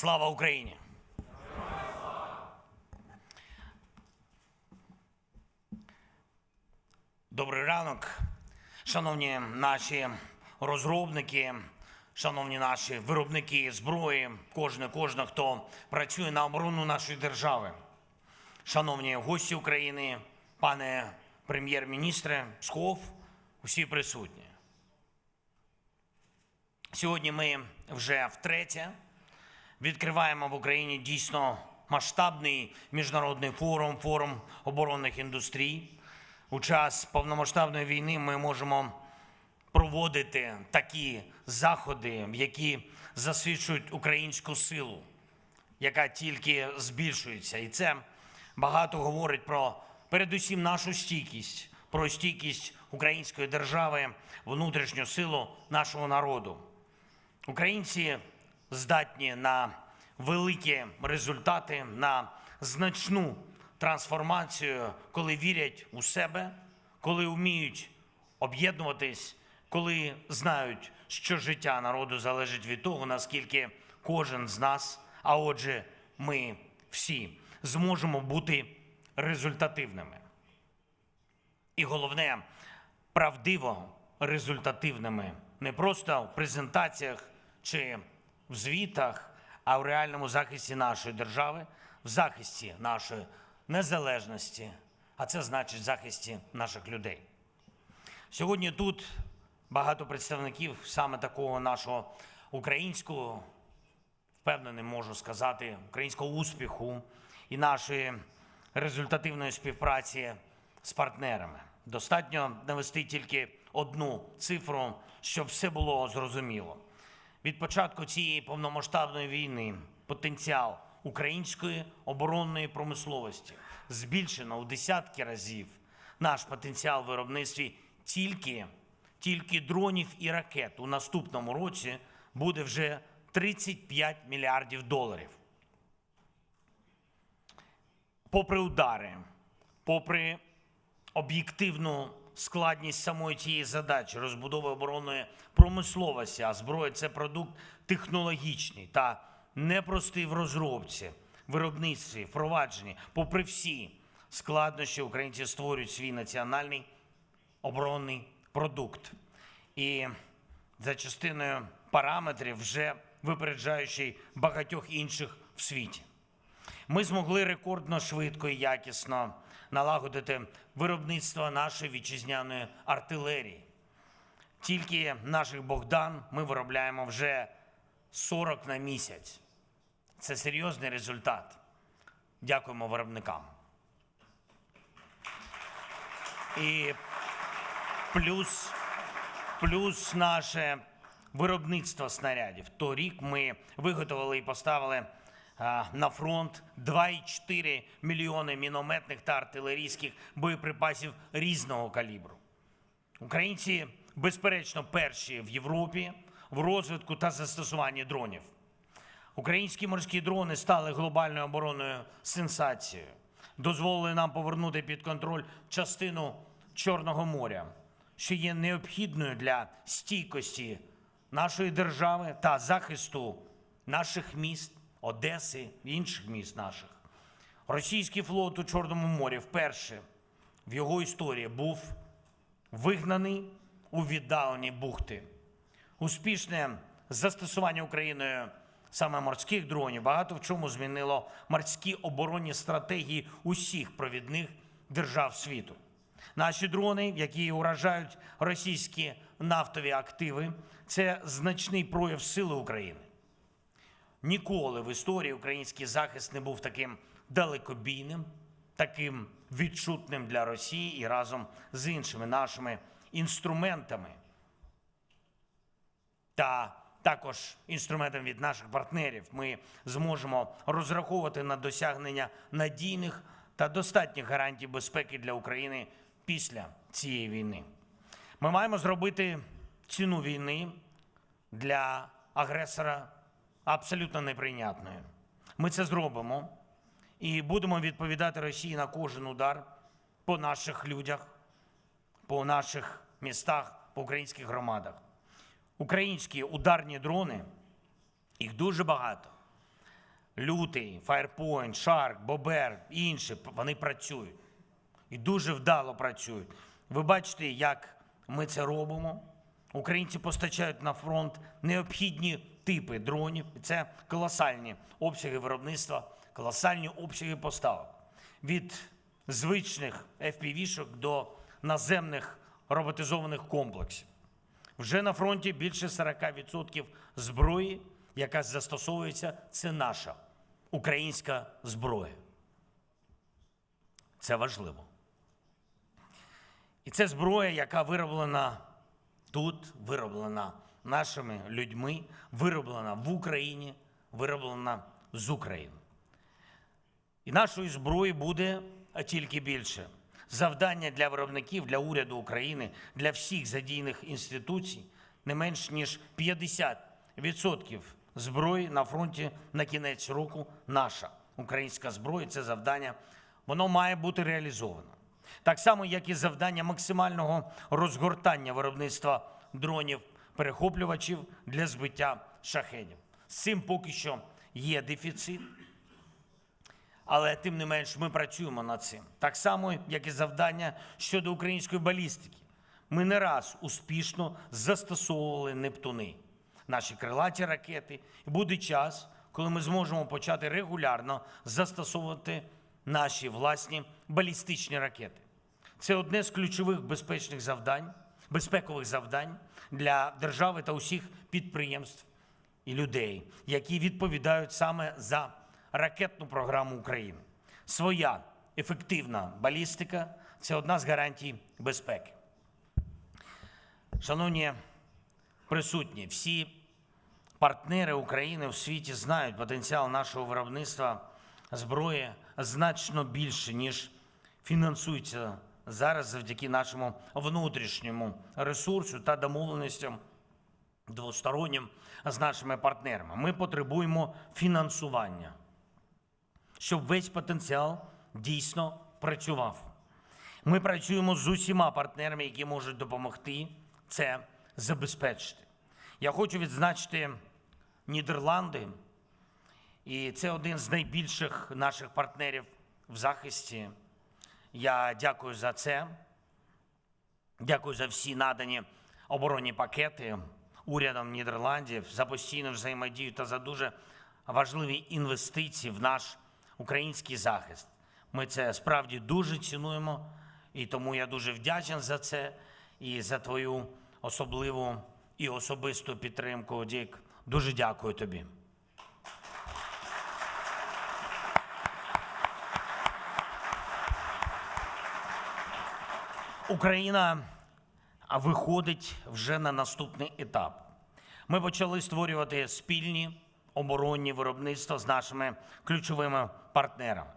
Слава Україні! Добрий ранок, шановні наші розробники, шановні наші виробники зброї, кожне, кожна, хто працює на оборону нашої держави. Шановні гості України, пане прем'єр-міністре, Псков, усі присутні. Сьогодні ми вже втретє відкриваємо в Україні дійсно масштабний міжнародний форум, форум оборонних індустрій. У час повномасштабної війни ми можемо проводити такі заходи, які засвідчують українську силу, яка тільки збільшується. І це багато говорить про передусім нашу стійкість, про стійкість української держави, внутрішню силу нашого народу. Українці здатні на великі результати, на значну трансформацію, коли вірять у себе, коли вміють об'єднуватись, коли знають, що життя народу залежить від того, наскільки кожен з нас, а отже, ми всі зможемо бути результативними. І головне, правдиво результативними не просто в презентаціях чи в звітах, а в реальному захисті нашої держави, в захисті нашої незалежності, а це значить захисті наших людей. Сьогодні тут багато представників саме такого нашого українського, впевнений, можу сказати, українського успіху і нашої результативної співпраці з партнерами. Достатньо навести тільки одну цифру, щоб все було зрозуміло. Від початку цієї повномасштабної війни потенціал української оборонної промисловості збільшено у десятки разів. Наш потенціал в виробництві тільки, тільки дронів і ракет у наступному році буде вже 35 мільярдів доларів. Попри удари, попри об'єктивну складність самої цієї задачі розбудови оборонної промисловості, а зброя це продукт технологічний та непростий в розробці, виробництві, впровадженні. Попри всі складнощі, українці створюють свій національний оборонний продукт. І за частиною параметрів, вже випереджаючи багатьох інших в світі. Ми змогли рекордно швидко і якісно налагодити виробництво нашої вітчизняної артилерії. Тільки наших Богдан ми виробляємо вже 40 на місяць. Це серйозний результат. Дякуємо виробникам. І плюс, плюс наше виробництво снарядів. Торік ми виготовили і поставили на фронт 2,4 мільйони мінометних та артилерійських боєприпасів різного калібру. Українці, безперечно, перші в Європі в розвитку та застосуванні дронів. Українські морські дрони стали глобальною оборонною сенсацією, дозволили нам повернути під контроль частину Чорного моря, що є необхідною для стійкості нашої держави та захисту наших міст, Одеси інших міст наших. Російський флот у Чорному морі вперше в його історії був вигнаний у віддалені бухти. Успішне застосування Україною саме морських дронів багато в чому змінило морські оборонні стратегії усіх провідних держав світу. Наші дрони, які уражають російські нафтові активи, це значний прояв сили України. Ніколи в історії український захист не був таким далекобійним, таким відчутним для Росії і разом з іншими нашими інструментами та також інструментом від наших партнерів ми зможемо розраховувати на досягнення надійних та достатніх гарантій безпеки для України після цієї війни. Ми маємо зробити ціну війни для агресора абсолютно неприйнятною. Ми це зробимо і будемо відповідати Росії на кожен удар по наших людях, по наших містах, по українських громадах. Українські ударні дрони, їх дуже багато, Лютий, Firepoint, Shark, Бобер інші вони працюють і дуже вдало працюють. Ви бачите, як ми це робимо. Українці постачають на фронт необхідні типи дронів. Це колосальні обсяги виробництва, колосальні обсяги поставок. Від звичних FPV-шок до наземних роботизованих комплексів. Вже на фронті більше 40% зброї, яка застосовується, це наша українська зброя. Це важливо. І це зброя, яка вироблена тут, вироблена нашими людьми, вироблена в Україні, вироблена з України. І нашої зброї буде тільки більше. Завдання для виробників, для уряду України, для всіх задійних інституцій не менш ніж 50% зброї на фронті на кінець року наша українська зброя. Це завдання, воно має бути реалізовано. Так само, як і завдання максимального розгортання виробництва дронів перехоплювачів для збиття шахедів. З цим поки що є дефіцит. Але тим не менш ми працюємо над цим. Так само, як і завдання щодо української балістики. Ми не раз успішно застосовували Нептуни, наші крилаті ракети. І буде час, коли ми зможемо почати регулярно застосовувати наші власні балістичні ракети. Це одне з ключових безпечних завдань, безпекових завдань для держави та усіх підприємств і людей, які відповідають саме за ракетну програму України. Своя ефективна балістика це одна з гарантій безпеки. Шановні присутні, всі партнери України в світі знають потенціал нашого виробництва зброї значно більше, ніж фінансується зараз завдяки нашому внутрішньому ресурсу та домовленостям двостороннім з нашими партнерами. Ми потребуємо фінансування, щоб весь потенціал дійсно працював. Ми працюємо з усіма партнерами, які можуть допомогти це забезпечити. Я хочу відзначити Нідерланди, і це один з найбільших наших партнерів в захисті. Я дякую за це. Дякую за всі надані оборонні пакети урядом Нідерландів за постійну взаємодію та за дуже важливі інвестиції в наш український захист. Ми це справді дуже цінуємо, і тому я дуже вдячен за це і за твою особливу і особисту підтримку. Дік, дуже дякую тобі. Україна виходить вже на наступний етап. Ми почали створювати спільні оборонні виробництва з нашими ключовими партнерами,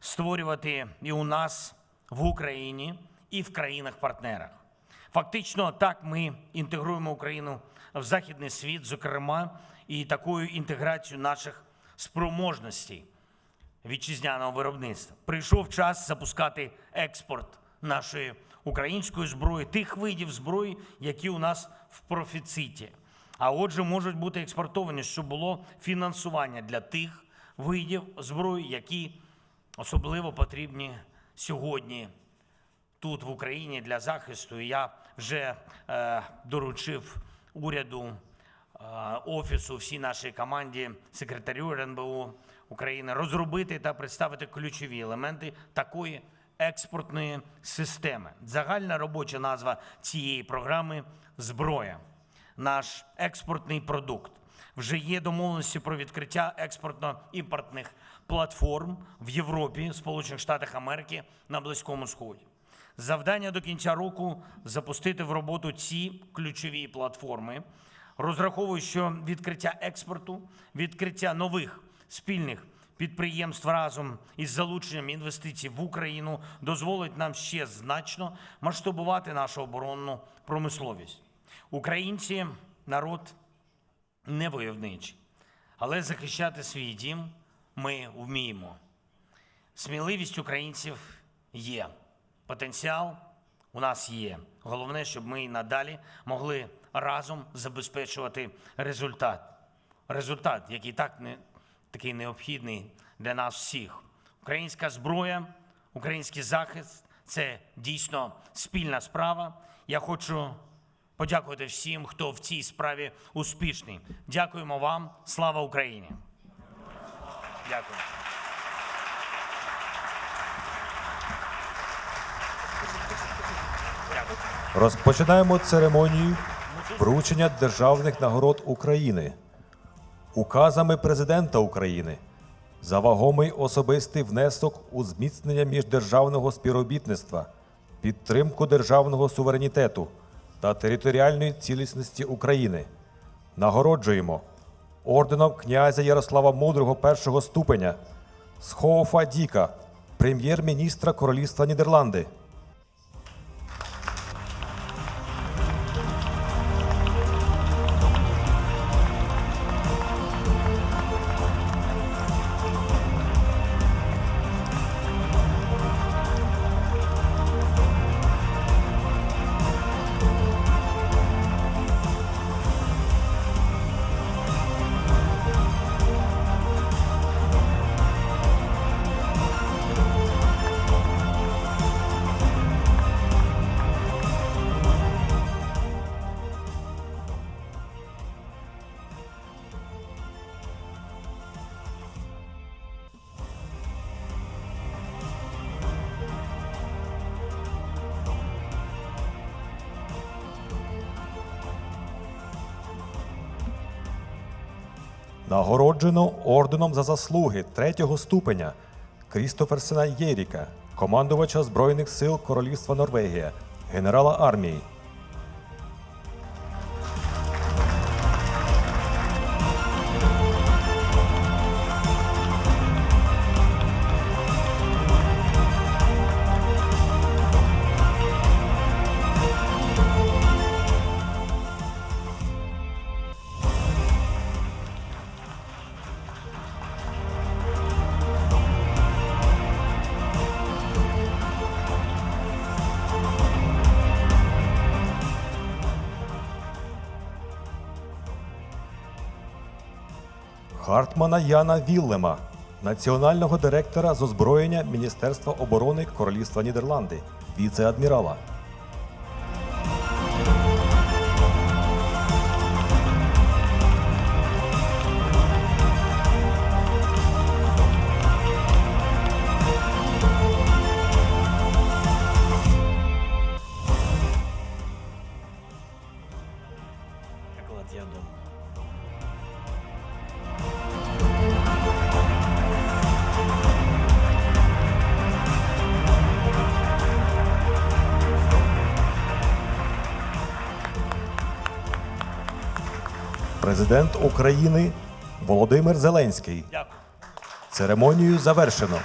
створювати і у нас в Україні, і в країнах-партнерах. Фактично, так ми інтегруємо Україну в західний світ, зокрема, і такою інтеграцією наших спроможностей вітчизняного виробництва. Прийшов час запускати експорт нашої української зброї, тих видів зброї, які у нас в профіциті. А отже, можуть бути експортовані, щоб було фінансування для тих видів зброї, які особливо потрібні сьогодні тут в Україні для захисту. І я вже е, доручив уряду, е, офісу, всій нашій команді, секретарю РНБУ України розробити та представити ключові елементи такої експортної системи. Загальна робоча назва цієї програми зброя. Наш експортний продукт. Вже є домовленості про відкриття експортно-імпортних платформ в Європі, Сполучених Штатах Америки на Близькому Сході. Завдання до кінця року запустити в роботу ці ключові платформи. Розраховую, що відкриття експорту, відкриття нових спільних підприємств разом із залученням інвестицій в Україну дозволить нам ще значно масштабувати нашу оборонну промисловість. Українці народ не войовничий, але захищати свій дім ми вміємо. Сміливість українців є. Потенціал у нас є. Головне, щоб ми і надалі могли разом забезпечувати результат. Результат, який так не такий необхідний для нас всіх. Українська зброя, український захист це дійсно спільна справа. Я хочу подякувати всім, хто в цій справі успішний. Дякуємо вам. Слава Україні! Дякую. Розпочинаємо церемонію вручення державних нагород України указами президента України за вагомий особистий внесок у зміцнення міждержавного співробітництва, підтримку державного суверенітету та територіальної цілісності України. Нагороджуємо орденом князя Ярослава Мудрого першого ступеня Схофа Діка, прем'єр-міністра Королівства Нідерланди. Нагороджено орденом за заслуги третього ступеня Крістоферсена Єріка, командувача Збройних сил Королівства Норвегія, генерала армії. Хартмана Яна Віллема, національного директора з озброєння Міністерства оборони Королівства Нідерланди, віце-адмірала. Я думаю. Президент України Володимир Зеленський. Дякую. Церемонію завершено.